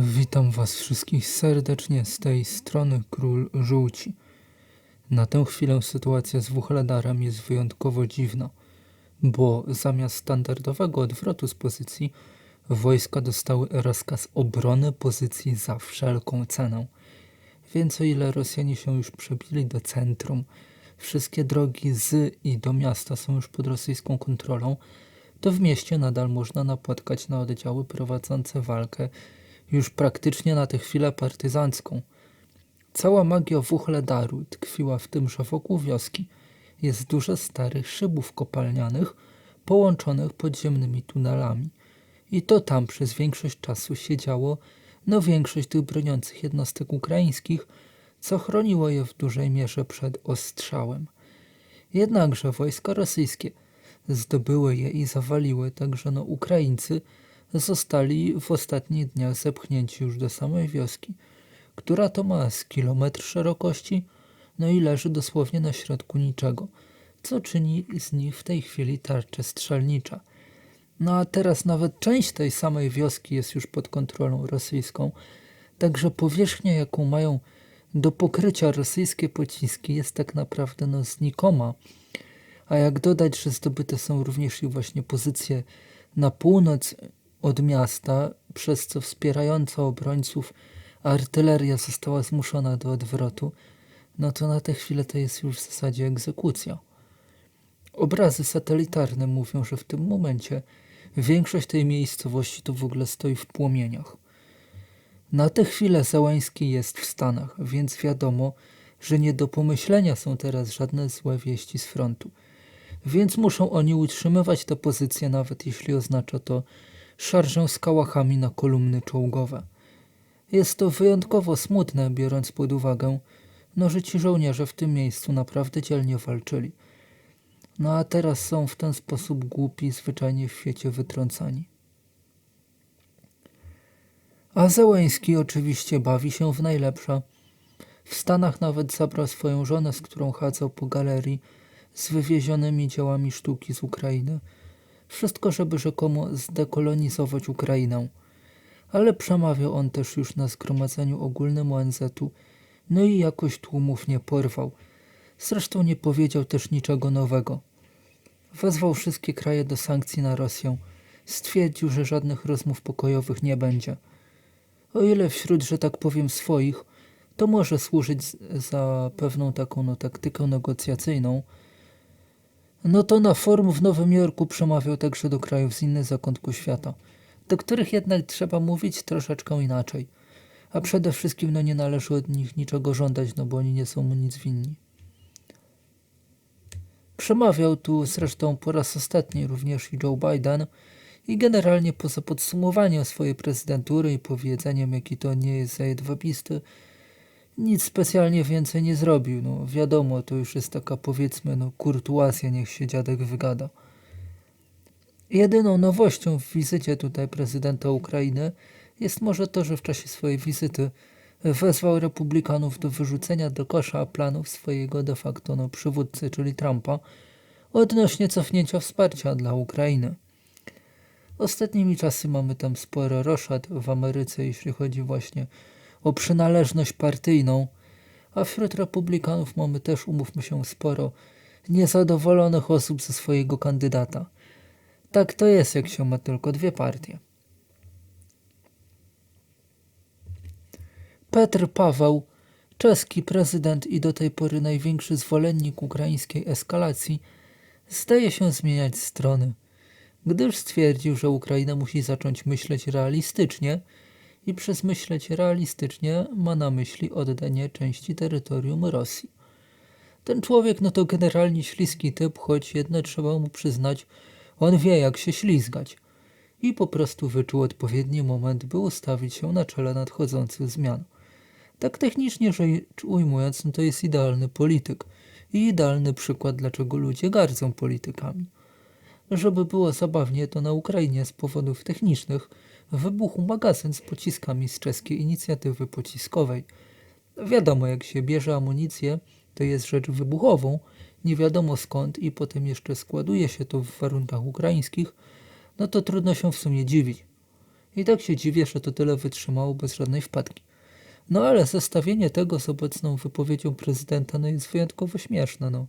Witam Was wszystkich serdecznie z tej strony Król Żółci. Na tę chwilę sytuacja z Wuchledarem jest wyjątkowo dziwna, bo zamiast standardowego odwrotu z pozycji, wojska dostały rozkaz obrony pozycji za wszelką cenę. Więc o ile Rosjanie się już przebili do centrum, wszystkie drogi z i do miasta są już pod rosyjską kontrolą, to w mieście nadal można napotkać na oddziały prowadzące walkę już praktycznie na tę chwilę partyzancką. Cała magia Wuchledaru tkwiła w tym, że wokół wioski jest dużo starych szybów kopalnianych połączonych podziemnymi tunelami. I to tam przez większość czasu siedziało no większość tych broniących jednostek ukraińskich, co chroniło je w dużej mierze przed ostrzałem. Jednakże wojska rosyjskie zdobyły je i zawaliły, także no Ukraińcy zostali w ostatnich dniach zepchnięci już do samej wioski, która to ma z kilometr szerokości, no i leży dosłownie na środku niczego, co czyni z nich w tej chwili tarczę strzelnicza. No a teraz nawet część tej samej wioski jest już pod kontrolą rosyjską, także powierzchnia, jaką mają do pokrycia rosyjskie pociski jest tak naprawdę no znikoma. A jak dodać, że zdobyte są również i właśnie pozycje na północ od miasta, przez co wspierająca obrońców artyleria została zmuszona do odwrotu, no to na tę chwilę to jest już w zasadzie egzekucja. Obrazy satelitarne mówią, że w tym momencie większość tej miejscowości to w ogóle stoi w płomieniach. Na tę chwilę Załański jest w Stanach, więc wiadomo, że nie do pomyślenia są teraz żadne złe wieści z frontu. Więc muszą oni utrzymywać tę pozycję, nawet jeśli oznacza to szarżę z kałachami na kolumny czołgowe. Jest to wyjątkowo smutne, biorąc pod uwagę, no, że ci żołnierze w tym miejscu naprawdę dzielnie walczyli. No a teraz są w ten sposób głupi, zwyczajnie w świecie wytrącani. A Zełęński oczywiście bawi się w najlepsze. W Stanach nawet zabrał swoją żonę, z którą chadzał po galerii z wywiezionymi dziełami sztuki z Ukrainy. Wszystko, żeby rzekomo zdekolonizować Ukrainę. Ale przemawiał on też już na zgromadzeniu ogólnym ONZ-u, no i jakoś tłumów nie porwał. Zresztą nie powiedział też niczego nowego. Wezwał wszystkie kraje do sankcji na Rosję. Stwierdził, że żadnych rozmów pokojowych nie będzie. O ile wśród, że tak powiem, swoich, to może służyć za pewną taką no, taktykę negocjacyjną, no to na forum w Nowym Jorku przemawiał także do krajów z innych zakątków świata, do których jednak trzeba mówić troszeczkę inaczej. A przede wszystkim no nie należy od nich niczego żądać, no bo oni nie są mu nic winni. Przemawiał tu zresztą po raz ostatni również i Joe Biden i generalnie poza podsumowaniem swojej prezydentury i powiedzeniem, jaki to nie jest zajedwabisty, nic specjalnie więcej nie zrobił. No wiadomo, to już jest taka powiedzmy no kurtuazja, niech się dziadek wygada. Jedyną nowością w wizycie tutaj prezydenta Ukrainy jest może to, że w czasie swojej wizyty wezwał republikanów do wyrzucenia do kosza planów swojego de facto no, przywódcy, czyli Trumpa, odnośnie cofnięcia wsparcia dla Ukrainy. Ostatnimi czasy mamy tam sporo roszad w Ameryce, jeśli chodzi właśnie o przynależność partyjną, a wśród republikanów mamy też, umówmy się, sporo niezadowolonych osób ze swojego kandydata. Tak to jest, jak się ma tylko dwie partie. Petr Paweł, czeski prezydent i do tej pory największy zwolennik ukraińskiej eskalacji, zdaje się zmieniać strony, gdyż stwierdził, że Ukraina musi zacząć myśleć realistycznie i przez myśleć realistycznie ma na myśli oddanie części terytorium Rosji. Ten człowiek no to generalnie śliski typ, choć jedno trzeba mu przyznać, on wie jak się ślizgać i po prostu wyczuł odpowiedni moment, by ustawić się na czele nadchodzących zmian. Tak technicznie rzecz ujmując, no to jest idealny polityk i idealny przykład, dlaczego ludzie gardzą politykami. Żeby było zabawnie, to na Ukrainie z powodów technicznych wybuchł magazyn z pociskami z czeskiej inicjatywy pociskowej. Wiadomo, jak się bierze amunicję, to jest rzecz wybuchową, nie wiadomo skąd i potem jeszcze składuje się to w warunkach ukraińskich, no to trudno się w sumie dziwić. I tak się dziwię, że to tyle wytrzymało bez żadnej wpadki. No ale zestawienie tego z obecną wypowiedzią prezydenta no jest wyjątkowo śmieszne. No.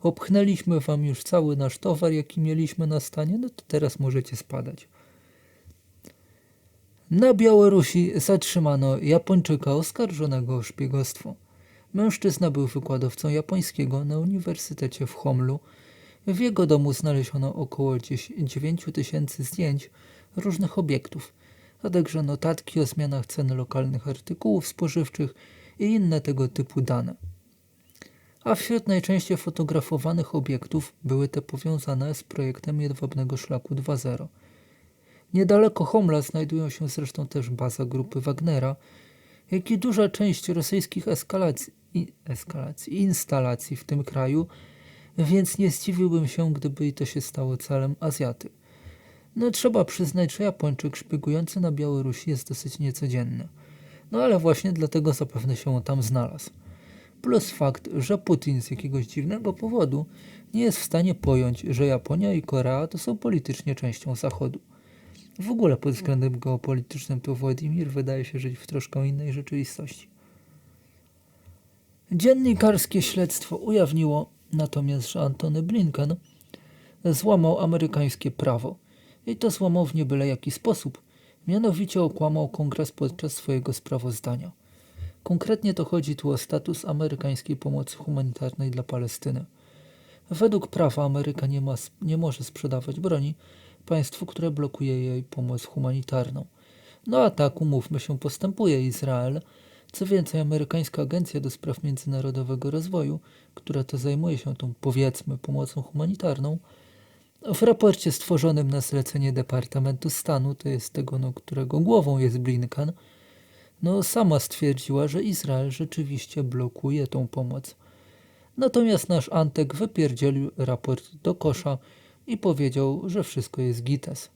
Obchnęliśmy wam już cały nasz towar, jaki mieliśmy na stanie, no to teraz możecie spadać. Na Białorusi zatrzymano Japończyka oskarżonego o szpiegostwo. Mężczyzna był wykładowcą japońskiego na Uniwersytecie w Homlu. W jego domu znaleziono około 9 tysięcy zdjęć różnych obiektów, a także notatki o zmianach cen lokalnych artykułów spożywczych i inne tego typu dane. A wśród najczęściej fotografowanych obiektów były te powiązane z projektem Jedwabnego Szlaku 2.0. Niedaleko Homla znajdują się zresztą też baza grupy Wagnera, jak i duża część rosyjskich eskalacji, eskalacji, instalacji w tym kraju, więc nie zdziwiłbym się, gdyby i to się stało celem Azjaty. No trzeba przyznać, że Japończyk szpiegujący na Białorusi jest dosyć niecodzienny. No ale właśnie dlatego zapewne się on tam znalazł. Plus fakt, że Putin z jakiegoś dziwnego powodu nie jest w stanie pojąć, że Japonia i Korea to są politycznie częścią Zachodu. W ogóle pod względem geopolitycznym to Władimir wydaje się żyć w troszkę innej rzeczywistości. Dziennikarskie śledztwo ujawniło natomiast, że Antony Blinken złamał amerykańskie prawo. I to złamał w niebyle jaki sposób. Mianowicie okłamał kongres podczas swojego sprawozdania. Konkretnie to chodzi tu o status amerykańskiej pomocy humanitarnej dla Palestyny. Według prawa Ameryka nie, ma, nie może sprzedawać broni państwu, które blokuje jej pomoc humanitarną. No a tak, umówmy się, postępuje Izrael. Co więcej, amerykańska Agencja do Spraw Międzynarodowego Rozwoju, która to zajmuje się tą, powiedzmy, pomocą humanitarną, w raporcie stworzonym na zlecenie Departamentu Stanu, to jest tego, no, którego głową jest Blinken, no sama stwierdziła, że Izrael rzeczywiście blokuje tą pomoc. Natomiast nasz Antek wypierdzielił raport do kosza i powiedział, że wszystko jest gites.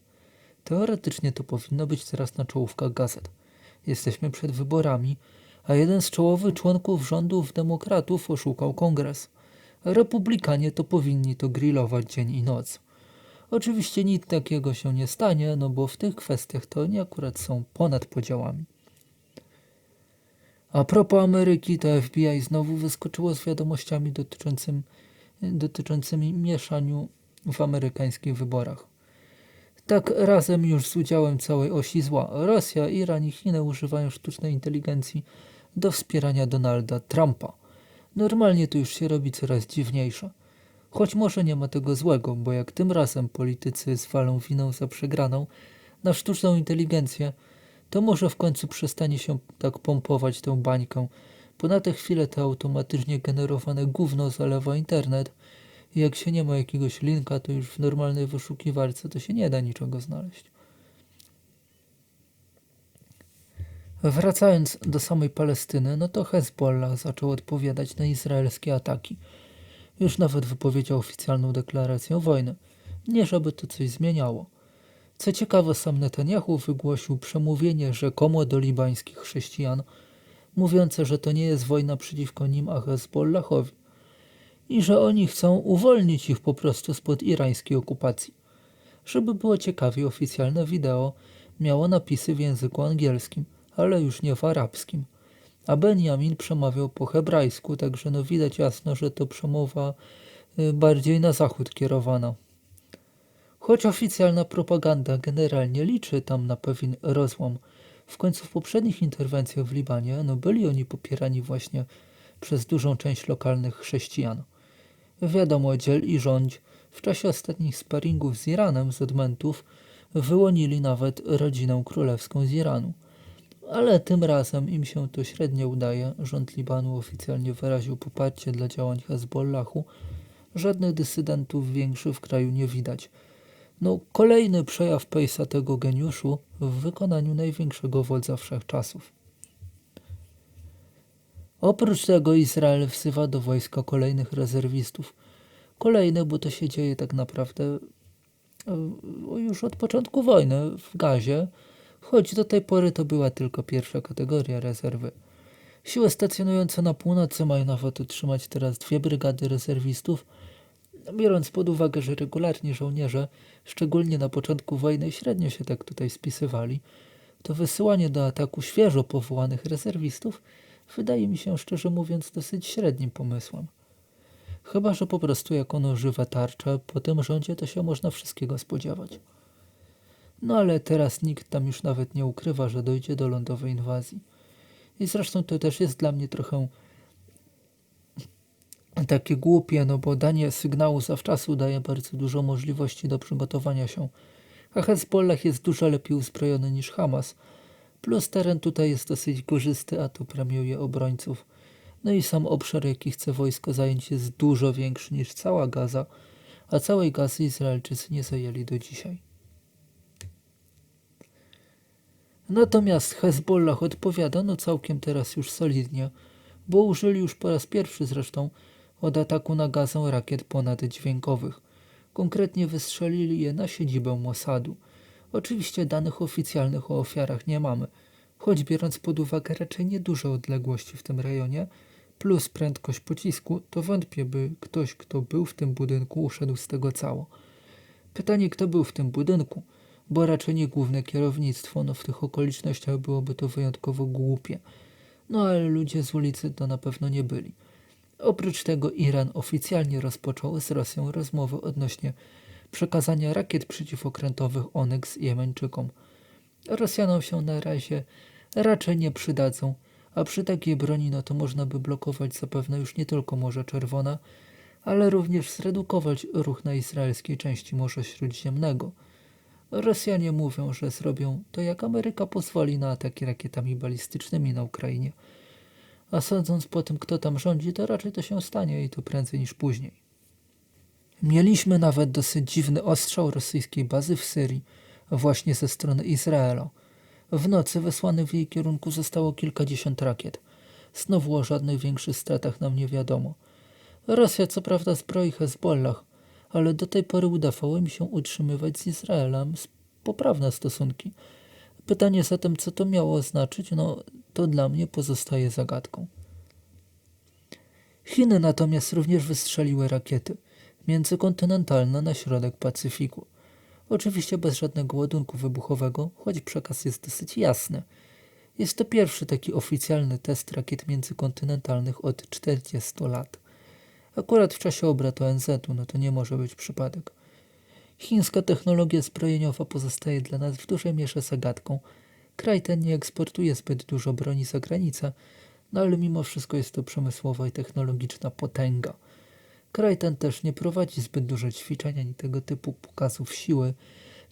Teoretycznie to powinno być teraz na czołówkach gazet. Jesteśmy przed wyborami, a jeden z czołowych członków rządów demokratów oszukał kongres. Republikanie to powinni to grillować dzień i noc. Oczywiście nic takiego się nie stanie, no bo w tych kwestiach to oni akurat są ponad podziałami. A propos Ameryki, to FBI znowu wyskoczyło z wiadomościami dotyczącym, dotyczącymi mieszaniu w amerykańskich wyborach. Tak razem już z udziałem całej osi zła. Rosja, Iran i Chiny używają sztucznej inteligencji do wspierania Donalda Trumpa. Normalnie to już się robi coraz dziwniejsze. Choć może nie ma tego złego, bo jak tym razem politycy zwalą winę za przegraną na sztuczną inteligencję, to może w końcu przestanie się tak pompować tę bańkę, bo na tę chwilę to automatycznie generowane gówno zalewa internet jak się nie ma jakiegoś linka, to już w normalnej wyszukiwarce to się nie da niczego znaleźć. Wracając do samej Palestyny, no to Hezbollah zaczął odpowiadać na izraelskie ataki. Już nawet wypowiedział oficjalną deklarację wojny. Nie żeby to coś zmieniało. Co ciekawe, sam Netanyahu wygłosił przemówienie rzekomo do libańskich chrześcijan, mówiące, że to nie jest wojna przeciwko nim, a Hezbollahowi i że oni chcą uwolnić ich po prostu spod irańskiej okupacji. Żeby było ciekawie, oficjalne wideo miało napisy w języku angielskim, ale już nie w arabskim. A Benjamin przemawiał po hebrajsku, także no widać jasno, że to przemowa y, bardziej na zachód kierowana. Choć oficjalna propaganda generalnie liczy tam na pewien rozłam, w końcu w poprzednich interwencjach w Libanie no byli oni popierani właśnie przez dużą część lokalnych chrześcijan. Wiadomo, dziel i rządź w czasie ostatnich sparingów z Iranem z odmentów wyłonili nawet rodzinę królewską z Iranu. Ale tym razem im się to średnio udaje. Rząd Libanu oficjalnie wyraził poparcie dla działań Hezbollahu. Żadnych dysydentów większych w kraju nie widać. No, kolejny przejaw pejsa tego geniuszu w wykonaniu największego wodza wszechczasów. Oprócz tego Izrael wzywa do wojska kolejnych rezerwistów. Kolejne, bo to się dzieje tak naprawdę e, już od początku wojny w Gazie, choć do tej pory to była tylko pierwsza kategoria rezerwy. Siły stacjonujące na północy mają nawet utrzymać teraz dwie brygady rezerwistów, biorąc pod uwagę, że regularni żołnierze, szczególnie na początku wojny, średnio się tak tutaj spisywali, to wysyłanie do ataku świeżo powołanych rezerwistów wydaje mi się szczerze mówiąc dosyć średnim pomysłem. Chyba, że po prostu jak ono żywa tarcza, po tym rządzie to się można wszystkiego spodziewać. No ale teraz nikt tam już nawet nie ukrywa, że dojdzie do lądowej inwazji. I zresztą to też jest dla mnie trochę takie głupie, no bo danie sygnału zawczasu daje bardzo dużo możliwości do przygotowania się. A Hezbollah jest dużo lepiej uzbrojony niż Hamas. Plus teren tutaj jest dosyć górzysty, a to premiuje obrońców. No i sam obszar, jaki chce wojsko zająć, jest dużo większy niż cała Gaza, a całej Gazy Izraelczycy nie zajęli do dzisiaj. Natomiast Hezbollah odpowiada no całkiem teraz już solidnie, bo użyli już po raz pierwszy zresztą od ataku na Gazę rakiet ponaddźwiękowych. Konkretnie wystrzelili je na siedzibę Mossadu. Oczywiście danych oficjalnych o ofiarach nie mamy, choć biorąc pod uwagę raczej nieduże odległości w tym rejonie, plus prędkość pocisku, to wątpię, by ktoś, kto był w tym budynku, uszedł z tego cało. Pytanie, kto był w tym budynku, bo raczej nie główne kierownictwo, no w tych okolicznościach byłoby to wyjątkowo głupie. No ale ludzie z ulicy to na pewno nie byli. Oprócz tego Iran oficjalnie rozpoczął z Rosją rozmowy odnośnie przekazania rakiet przeciwokrętowych Onyx Jemeńczykom. Rosjanom się na razie raczej nie przydadzą, a przy takiej broni no to można by blokować zapewne już nie tylko Morze Czerwone, ale również zredukować ruch na izraelskiej części Morza Śródziemnego. Rosjanie mówią, że zrobią to jak Ameryka pozwoli na ataki rakietami balistycznymi na Ukrainie. A sądząc po tym, kto tam rządzi, to raczej to się stanie i to prędzej niż później. Mieliśmy nawet dosyć dziwny ostrzał rosyjskiej bazy w Syrii, właśnie ze strony Izraela. W nocy wysłanych w jej kierunku zostało kilkadziesiąt rakiet. Znowu o żadnych większych stratach nam nie wiadomo. Rosja co prawda zbroi Hezbollah, ale do tej pory udawało mi się utrzymywać z Izraelem poprawne stosunki. Pytanie zatem, co to miało oznaczyć, no to dla mnie pozostaje zagadką. Chiny natomiast również wystrzeliły rakiety międzykontynentalne na środek Pacyfiku. Oczywiście bez żadnego ładunku wybuchowego, choć przekaz jest dosyć jasny. Jest to pierwszy taki oficjalny test rakiet międzykontynentalnych od 40 lat. Akurat w czasie obrad ONZ-u, no to nie może być przypadek. Chińska technologia zbrojeniowa pozostaje dla nas w dużej mierze zagadką. Kraj ten nie eksportuje zbyt dużo broni za granicę, no ale mimo wszystko jest to przemysłowa i technologiczna potęga. Kraj ten też nie prowadzi zbyt dużo ćwiczeń ani tego typu pokazów siły,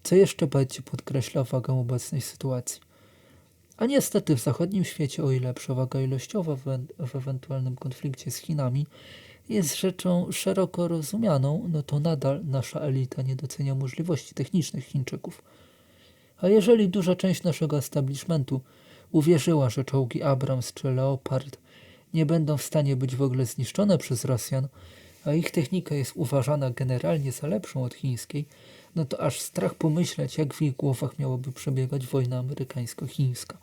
co jeszcze bardziej podkreśla wagę obecnej sytuacji. A niestety w zachodnim świecie, o ile przewaga ilościowa w, w ewentualnym konflikcie z Chinami jest rzeczą szeroko rozumianą, no to nadal nasza elita nie docenia możliwości technicznych Chińczyków. A jeżeli duża część naszego establishmentu uwierzyła, że czołgi Abrams czy Leopard nie będą w stanie być w ogóle zniszczone przez Rosjan, a ich technika jest uważana generalnie za lepszą od chińskiej, no to aż strach pomyśleć, jak w ich głowach miałaby przebiegać wojna amerykańsko-chińska.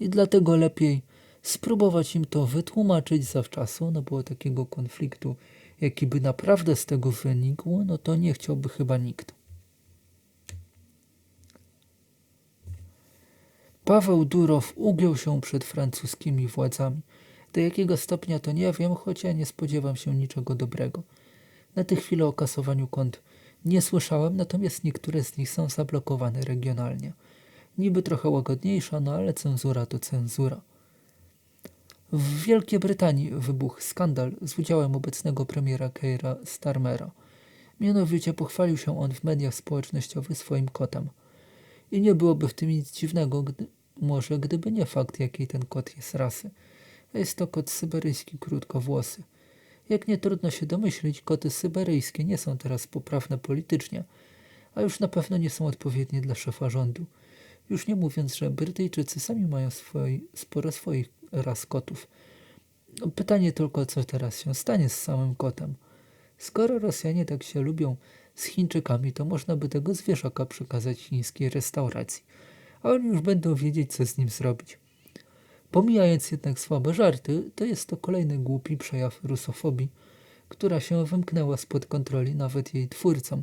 I dlatego lepiej spróbować im to wytłumaczyć zawczasu, no bo takiego konfliktu, jaki by naprawdę z tego wynikł, no to nie chciałby chyba nikt. Paweł Durow ugiął się przed francuskimi władzami. Do jakiego stopnia to nie wiem, choć ja nie spodziewam się niczego dobrego. Na tę chwilę o kasowaniu kont nie słyszałem, natomiast niektóre z nich są zablokowane regionalnie. Niby trochę łagodniejsza, no ale cenzura to cenzura. W Wielkiej Brytanii wybuchł skandal z udziałem obecnego premiera Keira Starmera. Mianowicie pochwalił się on w mediach społecznościowych swoim kotem. I nie byłoby w tym nic dziwnego, gdy, może gdyby nie fakt, jakiej ten kot jest rasy. Jest to kot syberyjski krótkowłosy. Jak nie trudno się domyślić, koty syberyjskie nie są teraz poprawne politycznie, a już na pewno nie są odpowiednie dla szefa rządu. Już nie mówiąc, że Brytyjczycy sami mają swoi, sporo swoich ras kotów. No, pytanie tylko, co teraz się stanie z samym kotem. Skoro Rosjanie tak się lubią z Chińczykami, to można by tego zwierzaka przekazać chińskiej restauracji, a oni już będą wiedzieć, co z nim zrobić. Pomijając jednak słabe żarty, to jest to kolejny głupi przejaw rusofobii, która się wymknęła spod kontroli nawet jej twórcom,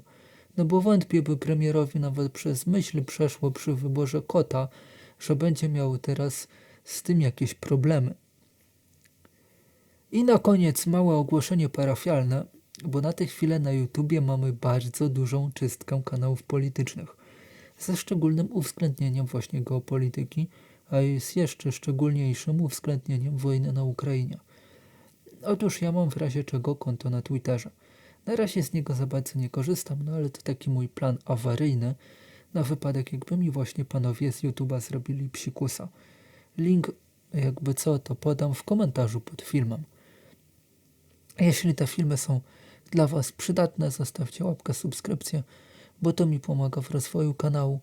no bo wątpię, by premierowi nawet przez myśl przeszło przy wyborze kota, że będzie miał teraz z tym jakieś problemy. I na koniec małe ogłoszenie parafialne, bo na tę chwilę na YouTubie mamy bardzo dużą czystkę kanałów politycznych, ze szczególnym uwzględnieniem właśnie geopolityki, a jest jeszcze szczególniejszym uwzględnieniem wojny na Ukrainie. Otóż ja mam w razie czego konto na Twitterze. Na razie z niego za bardzo nie korzystam, no ale to taki mój plan awaryjny, na wypadek jakby mi właśnie panowie z YouTube'a zrobili psikusa. Link jakby co, to podam w komentarzu pod filmem. Jeśli te filmy są dla Was przydatne, zostawcie łapkę, subskrypcję, bo to mi pomaga w rozwoju kanału.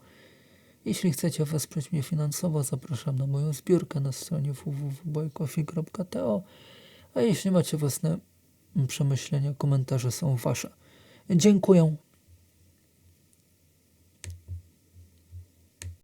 Jeśli chcecie wesprzeć mnie finansowo, zapraszam na moją zbiórkę na stronie www.bojkofi.to, a jeśli macie własne przemyślenia, komentarze są Wasze. Dziękuję.